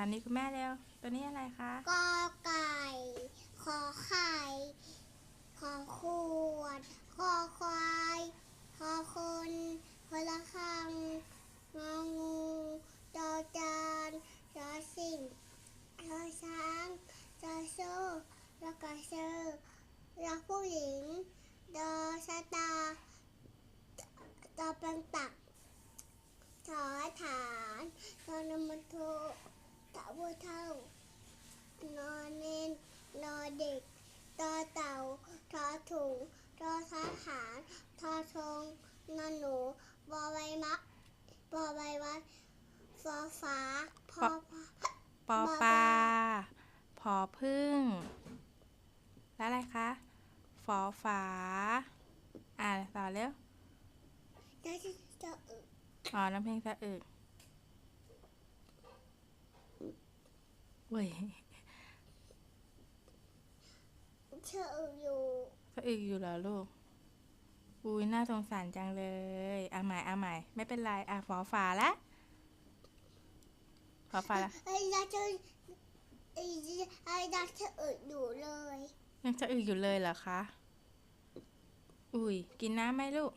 ตอนนี้คุณแม่เร็ว ตัวนี้อะไรคะ กอไก่ ขอไข่ ขอขวดขอควายขอคนพละคังงองูจอจานจอสิ่งจอช้างจอโซ่แล้วก็เซอร์รักผู้หญิงดอชะตาตอปังตักถอฐานตอนนมันโทตะบัวเท่า นอนเนนนอเด็กตอเต่าทอถุงทอทหารทอทงนอนหนูบอใบมักบอใบวัด ฟอฟ้าพอพาปอปลาพอพึ่ง แล้วอะไรคะฝอฝา อ่านต่อเร็วจะจะจะอึอ๋อ น้ำเพลงสะอึกเว้ยเชื่ออึอยู่สะอึกอยู่เหรอลูก อุ้ยน่าสงสารจังเลย เอาใหม่เอาใหม่ ไม่เป็นไร อะฝอฝาละ ฝอฝาละไอ้ยาจะไอ้ยาไอ้ยาเชื่ออึอยู่เลย ยังสะอึกอยู่เลยเหรอคะ อุ้ยกินน้ำไหมลูก